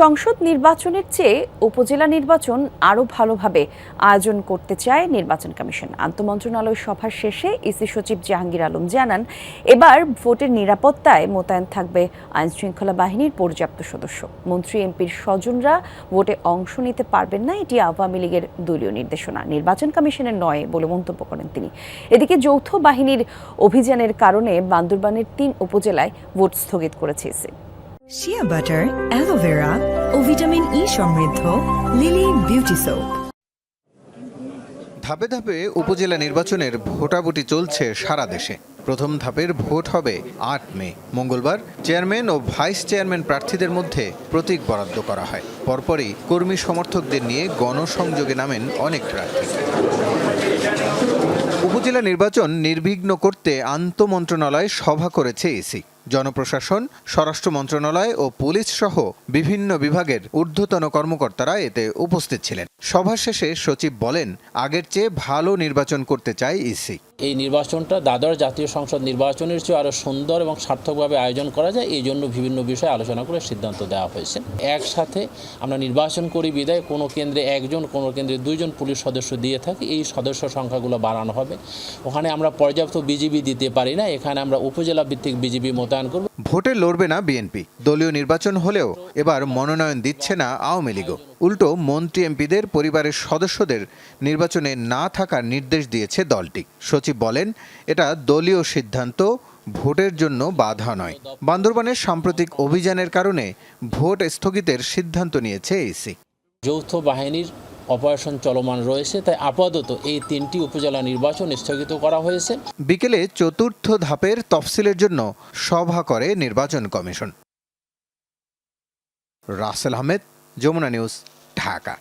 সংসদ নির্বাচনের চেয়ে উপজেলা নির্বাচন আরও ভালোভাবে আয়োজন করতে চায় নির্বাচন কমিশন। আন্তমন্ত্রণালয় সভার শেষে ইসি সচিব জাহাঙ্গীর আলম জানান, এবার ভোটের নিরাপত্তায় মোতায়েন থাকবে আইন শৃঙ্খলা বাহিনীর পর্যাপ্ত সদস্য। মন্ত্রী এমপির স্বজনরা ভোটে অংশ নিতে পারবেন না, এটি আওয়ামী লীগের দলীয় নির্দেশনা। নির্বাচন কমিশনের নয় বলে মন্তব্য করেন তিনি। এদিকে যৌথ বাহিনীর অভিযানের কারণে বান্দরবানের তিন উপজেলায় ভোট স্থগিত করেছে EC. Shea butter aloe vera ও ভিটামিন ই সমৃদ্ধ লিলি বিউটি সোপ ধাপে ধাপে উপজেলা নির্বাচনের ভোটাভুটি চলছে সারা দেশে। প্রথম ধাপের ভোট হবে আট মে। মঙ্গলবার চেয়ারম্যান ও ভাইস চেয়ারম্যান প্রার্থীদের মধ্যে প্রতীক বরাদ্দ করা হয়। পরপরই কর্মী সমর্থকদের নিয়ে গণসংযোগে নামেন অনেক প্রার্থী। উপজেলা নির্বাচন নির্বিঘ্ন করতে আন্তমন্ত্রণালয় সভা করেছে ইসি জনপ্রশাসন, স্বরাষ্ট্র মন্ত্রণালয় ও পুলিশ সহ বিভিন্ন বিভাগের ঊর্ধ্বতন কর্মকর্তারা এতে উপস্থিত ছিলেন। সভা শেষে সচিব বলেন, আগের চেয়ে ভালো নির্বাচন করতে চায় ইসি। এই নির্বাচনটা দ্বাদশ জাতীয় সংসদ নির্বাচনের চেয়ে আরও সুন্দর এবং সার্থকভাবে আয়োজন করা যায়, এই জন্য বিভিন্ন বিষয়ে আলোচনা করে সিদ্ধান্ত দেওয়া হয়েছে। একসাথে আমরা নির্বাচন করি, বিদায় কোনো কেন্দ্রে একজন, কোনো কেন্দ্রে দুইজন পুলিশ সদস্য দিয়ে থাকি, এই সদস্য সংখ্যাগুলো বাড়ানো হবে। ওখানে আমরা পর্যাপ্ত বিজিবি দিতে পারি না, এখানে আমরা উপজেলা ভিত্তিক বিজিবি মোতায়েন করব। ভোটে লড়বে না বিএনপি। দলীয় নির্বাচন হলেও এবার মনোনয়ন দিচ্ছে না আওয়ামী লীগও উল্টো মন্ত্রী এমপিদের পরিবারের সদস্যদের নির্বাচনে না থাকার নির্দেশ দিয়েছে দলটি। সচিব বলেন এটা দলীয় সিদ্ধান্ত ভোটের জন্য বাধা নয়। বান্দরবানের সাম্প্রতিক অভিযানের কারণে ভোট স্থগিতের সিদ্ধান্ত নিয়েছে এসি। যৌথ বাহিনীর অপারেশন চলমান রয়েছে, তাই আপাতত এই তিনটি উপজেলা নির্বাচন স্থগিত করা হয়েছে। বিকেলে চতুর্থ ধাপের তফসিলের জন্য সভা করে নির্বাচন কমিশন। রাসেল আহমেদ, যমুনা নিউজ, ঢাকা।